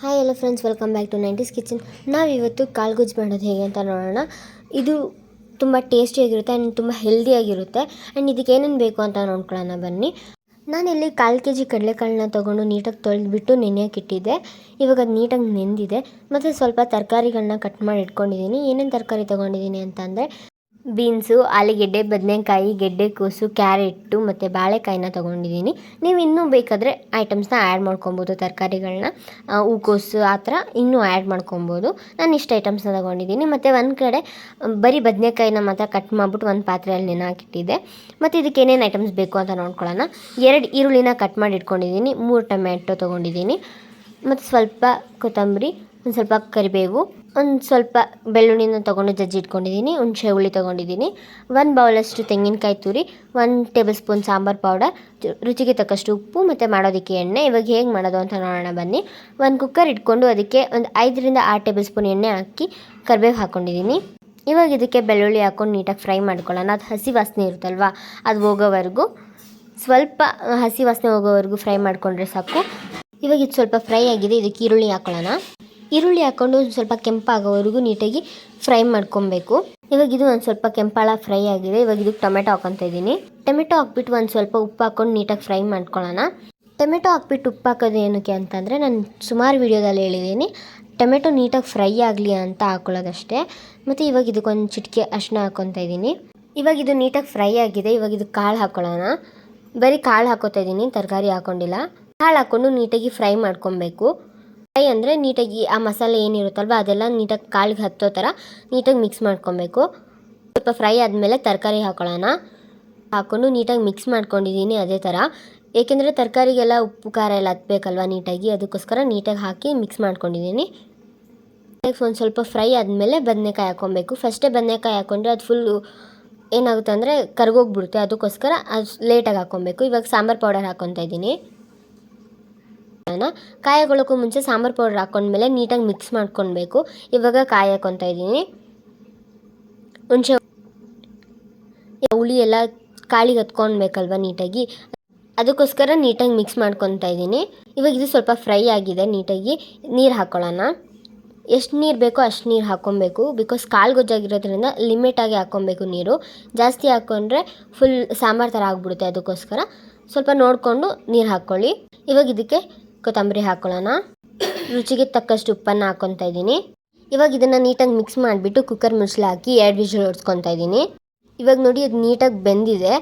Hi ಎಲ್ಲ friends welcome back to nineties kitchen ನಾವಿವತ್ತು ಕಾಳ್ಗುಜ್ಜು ಮಾಡೋದು ಹೇಗೆ ಅಂತ ನೋಡೋಣ. ಇದು ತುಂಬ ಟೇಸ್ಟಿಯಾಗಿರುತ್ತೆ ಆ್ಯಂಡ್ ತುಂಬ ಹೆಲ್ದಿಯಾಗಿರುತ್ತೆ ಆ್ಯಂಡ್ ಇದಕ್ಕೆ ಏನೇನು ಬೇಕು ಅಂತ ನೋಡ್ಕೊಳ್ಳೋಣ ಬನ್ನಿ. ನಾನಿಲ್ಲಿ ಕಾಲು ಕೆ ಜಿ ಕಡಲೆಕಾಳನ್ನ ತೊಗೊಂಡು ನೀಟಾಗಿ ತೊಳೆದ್ಬಿಟ್ಟು ನೆನೆಯೋಕೆ ಇಟ್ಟಿದ್ದೆ. ಇವಾಗ ಅದು ನೀಟಾಗಿ ನೆಂದಿದೆ. ಮತ್ತು ಸ್ವಲ್ಪ ತರಕಾರಿಗಳನ್ನ ಕಟ್ ಮಾಡಿ ಇಟ್ಕೊಂಡಿದ್ದೀನಿ. ಏನೇನು ತರಕಾರಿ ತೊಗೊಂಡಿದ್ದೀನಿ ಅಂತಂದರೆ ಬೀನ್ಸು, ಆಲೂಗೆಡ್ಡೆ, ಬದನೆಕಾಯಿ ಗೆಡ್ಡೆಕೋಸು ಕ್ಯಾರೆಟ್ಟು ಮತ್ತು ಬಾಳೆಕಾಯಿನ ತೊಗೊಂಡಿದ್ದೀನಿ. ನೀವು ಇನ್ನೂ ಬೇಕಾದರೆ ಐಟಮ್ಸ್ನ ಆ್ಯಡ್ ಮಾಡ್ಕೊಬೋದು, ತರಕಾರಿಗಳನ್ನ. ಹೂಕೋಸು ಆ ಥರ ಇನ್ನೂ ಆ್ಯಡ್ ಮಾಡ್ಕೊಬೋದು. ನಾನು ಇಷ್ಟು ಐಟಮ್ಸ್ನ ತೊಗೊಂಡಿದ್ದೀನಿ. ಮತ್ತು ಒಂದು ಕಡೆ ಬರೀ ಬದನೆಕಾಯಿನ ಮಾತ್ರ ಕಟ್ ಮಾಡಿಬಿಟ್ಟು ಒಂದು ಪಾತ್ರೆಯಲ್ಲಿ ನೆನೆ ಹಾಕಿಟ್ಟಿದ್ದೆ ಮತ್ತು ಇದಕ್ಕೆ ಏನೇನು ಐಟಮ್ಸ್ ಬೇಕು ಅಂತ ನೋಡ್ಕೊಳ್ಳೋಣ. ಎರಡು ಈರುಳ್ಳಿನ ಕಟ್ ಮಾಡಿ ಇಟ್ಕೊಂಡಿದ್ದೀನಿ. ಮೂರು ಟೊಮ್ಯಾಟೊ ತೊಗೊಂಡಿದ್ದೀನಿ. ಮತ್ತು ಸ್ವಲ್ಪ ಕೊತ್ತಂಬರಿ, ಒಂದು ಸ್ವಲ್ಪ ಕರಿಬೇವು. ಒಂದು ಸ್ವಲ್ಪ ಬೆಳ್ಳುಳ್ಳಿನ ತೊಗೊಂಡು ಜಜ್ಜಿ ಇಟ್ಕೊಂಡಿದ್ದೀನಿ ಹುಣಸೆ ಹುಳಿ ತೊಗೊಂಡಿದ್ದೀನಿ, ಒಂದು ಬೌಲಷ್ಟು ತೆಂಗಿನಕಾಯಿ ತುರಿ, ಒಂದು ಟೇಬಲ್ ಸ್ಪೂನ್ ಸಾಂಬಾರು ಪೌಡರ್ ರುಚಿಗೆ ತಕ್ಕಷ್ಟು ಉಪ್ಪು ಮತ್ತು ಮಾಡೋದಕ್ಕೆ ಎಣ್ಣೆ. ಇವಾಗ ಹೇಗೆ ಮಾಡೋದು ಅಂತ ನೋಡೋಣ ಬನ್ನಿ. ಒಂದು ಕುಕ್ಕರ್ ಇಟ್ಕೊಂಡು ಅದಕ್ಕೆ ಒಂದು ಐದರಿಂದ ಆರು ಟೇಬಲ್ ಸ್ಪೂನ್ ಎಣ್ಣೆ ಹಾಕಿ ಕರಿಬೇವು ಹಾಕ್ಕೊಂಡಿದ್ದೀನಿ ಇವಾಗ ಇದಕ್ಕೆ ಬೆಳ್ಳುಳ್ಳಿ ಹಾಕ್ಕೊಂಡು ನೀಟಾಗಿ ಫ್ರೈ ಮಾಡ್ಕೊಳ್ಳೋಣ. ಅದು ಹಸಿ ವಾಸನೆ ಇರುತ್ತಲ್ವ, ಅದು ಹೋಗೋವರೆಗೂ. ಸ್ವಲ್ಪ ಹಸಿ ವಾಸನೆ ಹೋಗೋವರೆಗೂ ಫ್ರೈ ಮಾಡಿಕೊಂಡ್ರೆ ಸಾಕು. ಇವಾಗ ಇದು ಸ್ವಲ್ಪ ಫ್ರೈ ಆಗಿದೆ, ಇದಕ್ಕೆ ಈರುಳ್ಳಿ ಹಾಕೊಳ್ಳೋಣ. ಈರುಳ್ಳಿ ಹಾಕ್ಕೊಂಡು ಒಂದು ಸ್ವಲ್ಪ ಕೆಂಪಾಗೋವರೆಗೂ ನೀಟಾಗಿ ಫ್ರೈ ಮಾಡ್ಕೊಬೇಕು. ಇವಾಗ ಇದು ಒಂದು ಸ್ವಲ್ಪ ಕೆಂಪಾಳ ಫ್ರೈ ಆಗಿದೆ. ಇವಾಗ ಇದಕ್ಕೆ ಟೊಮೆಟೊ ಹಾಕೊತ ಇದ್ದೀನಿ. ಟೊಮೆಟೊ ಹಾಕ್ಬಿಟ್ಟು ಒಂದು ಸ್ವಲ್ಪ ಉಪ್ಪು ಹಾಕ್ಕೊಂಡು ನೀಟಾಗಿ ಫ್ರೈ ಮಾಡ್ಕೊಳ್ಳೋಣ. ಟೊಮೆಟೊ ಹಾಕ್ಬಿಟ್ಟು ಉಪ್ಪು ಹಾಕೋದು ಏನಕ್ಕೆ ಅಂತಂದರೆ ನಾನು ಸುಮಾರು ವೀಡಿಯೋದಲ್ಲಿ ಹೇಳಿದ್ದೀನಿ. ಟೊಮೆಟೊ ನೀಟಾಗಿ ಫ್ರೈ ಆಗಲಿ ಅಂತ ಹಾಕೊಳ್ಳೋದಷ್ಟೇ. ಮತ್ತು ಇವಾಗ ಇದಕ್ಕೊಂದು ಚಿಟಿಕೆ ಅರಿಶಿನ ಹಾಕ್ಕೊತಾ ಇದ್ದೀನಿ. ಇವಾಗ ಇದು ನೀಟಾಗಿ ಫ್ರೈ ಆಗಿದೆ. ಇವಾಗ ಇದು ಕಾಳು ಹಾಕ್ಕೊಳ್ಳೋಣ ಬರೀ ಕಾಳು ಹಾಕೋತಾ ಇದ್ದೀನಿ. ತರಕಾರಿ ಹಾಕ್ಕೊಂಡಿಲ್ಲ ಕಾಳು ಹಾಕ್ಕೊಂಡು ನೀಟಾಗಿ ಫ್ರೈ ಮಾಡ್ಕೊಬೇಕು. ಫ್ರೈ ಅಂದರೆ ನೀಟಾಗಿ ಆ ಮಸಾಲೆ ಏನಿರುತ್ತಲ್ವ ಅದೆಲ್ಲ ನೀಟಾಗಿ ಕಾಳಿಗೆ ಹತ್ತೋ ಥರ ನೀಟಾಗಿ ಮಿಕ್ಸ್ ಮಾಡ್ಕೊಬೇಕು. ಸ್ವಲ್ಪ ಫ್ರೈ ಆದಮೇಲೆ ತರಕಾರಿ ಹಾಕೊಳ್ಳೋಣ. ಹಾಕ್ಕೊಂಡು ನೀಟಾಗಿ ಮಿಕ್ಸ್ ಮಾಡ್ಕೊಂಡಿದ್ದೀನಿ ಅದೇ ಥರ. ಏಕೆಂದರೆ ತರಕಾರಿಗೆಲ್ಲ ಉಪ್ಪು, ಖಾರ ಎಲ್ಲ ಹತ್ಬೇಕಲ್ವ ನೀಟಾಗಿ, ಅದಕ್ಕೋಸ್ಕರ ನೀಟಾಗಿ ಹಾಕಿ ಮಿಕ್ಸ್ ಮಾಡ್ಕೊಂಡಿದ್ದೀನಿ. ಒಂದು ಸ್ವಲ್ಪ ಫ್ರೈ ಆದಮೇಲೆ ಬದನೆಕಾಯಿ ಹಾಕ್ಕೊಬೇಕು. ಫಸ್ಟೇ ಬದನೆಕಾಯಿ ಹಾಕ್ಕೊಂಡ್ರೆ ಅದು ಫುಲ್ಲು ಏನಾಗುತ್ತೆ ಅಂದರೆ ಕರ್ಗೋಗ್ಬಿಡುತ್ತೆ. ಅದಕ್ಕೋಸ್ಕರ ಅದು ಲೇಟಾಗಿ ಹಾಕ್ಕೊಬೇಕು. ಇವಾಗ ಸಾಂಬಾರು ಪೌಡರ್ ಹಾಕ್ಕೊತಾ ಇದ್ದೀನಿ. ಕಾಯಿ ಹಾಕೊಳ್ಳೋಕ್ಕೂ ಮುಂಚೆ ಸಾಂಬಾರು ಪೌಡರ್ ಹಾಕ್ಕೊಂಡ್ಮೇಲೆ ನೀಟಾಗಿ ಮಿಕ್ಸ್ ಮಾಡ್ಕೊಳ್ಬೇಕು ಇವಾಗ ಕಾಯಿ ಹಾಕ್ಕೊತಾ ಇದ್ದೀನಿ. ಹುಣಸೆ ಹುಳಿ ಎಲ್ಲ ಕಾಳಿಗೆ ಹತ್ಕೊಳ್ಬೇಕಲ್ವ ನೀಟಾಗಿ? ಅದಕ್ಕೋಸ್ಕರ ನೀಟಾಗಿ ಮಿಕ್ಸ್ ಮಾಡ್ಕೊತಾ ಇದ್ದೀನಿ. ಇವಾಗ ಇದು ಸ್ವಲ್ಪ ಫ್ರೈ ಆಗಿದೆ ನೀಟಾಗಿ. ನೀರು ಹಾಕ್ಕೊಳ್ಳೋಣ ಎಷ್ಟು ನೀರು ಬೇಕೋ ಅಷ್ಟು ನೀರು ಹಾಕ್ಕೊಬೇಕು ಬಿಕಾಸ್ ಕಾಳು ಗೊಜ್ಜಾಗಿರೋದ್ರಿಂದ ಲಿಮಿಟಾಗಿ ಹಾಕ್ಕೊಬೇಕು ನೀರು. ಜಾಸ್ತಿ ಹಾಕ್ಕೊಂಡ್ರೆ ಫುಲ್ ಸಾಂಬಾರು ಥರ ಆಗಿಬಿಡುತ್ತೆ ಅದಕ್ಕೋಸ್ಕರ. ಸ್ವಲ್ಪ ನೋಡಿಕೊಂಡು ನೀರು ಹಾಕ್ಕೊಳ್ಳಿ ಇವಾಗ ಇದಕ್ಕೆ ಕೊತ್ತಂಬರಿ ಹಾಕೊಳ್ಳೋಣ. ರುಚಿಗೆ ತಕ್ಕಷ್ಟು ಉಪ್ಪನ್ನು ಹಾಕ್ಕೊತಾ ಇದ್ದೀನಿ. ಇವಾಗ ಇದನ್ನು ನೀಟಾಗಿ ಮಿಕ್ಸ್ ಮಾಡಿಬಿಟ್ಟು ಕುಕ್ಕರ್ ಮುಚ್ಚಲಾಕಿ ಎರಡು ವಿಷಲ್ ಹೊಡ್ಸ್ಕೊತಾ ಇದ್ದೀನಿ. ಇವಾಗ ನೋಡಿ ಅದು ನೀಟಾಗಿ ಬೆಂದಿದೆ.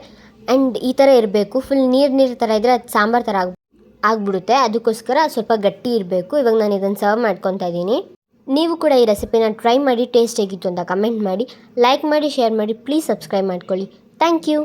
ಆ್ಯಂಡ್ ಈ ಥರ ಇರಬೇಕು. ಫುಲ್ ನೀರು ನೀರು ಥರ ಇದ್ದರೆ ಅದು ಸಾಂಬಾರು ಥರ ಆಗಿ, ಆಗಿಬಿಡುತ್ತೆ. ಅದಕ್ಕೋಸ್ಕರ ಸ್ವಲ್ಪ ಗಟ್ಟಿ ಇರಬೇಕು. ಇವಾಗ ನಾನು ಇದನ್ನು ಸರ್ವ್ ಮಾಡ್ಕೊತಾ ಇದ್ದೀನಿ. ನೀವು ಕೂಡ ಈ ರೆಸಿಪಿನ ಟ್ರೈ ಮಾಡಿ ಟೇಸ್ಟ್ ಹೇಗಿತ್ತು ಅಂತ ಕಮೆಂಟ್ ಮಾಡಿ ಲೈಕ್ ಮಾಡಿ ಶೇರ್ ಮಾಡಿ ಪ್ಲೀಸ್ ಸಬ್ಸ್ಕ್ರೈಬ್ ಮಾಡ್ಕೊಳ್ಳಿ. Thank you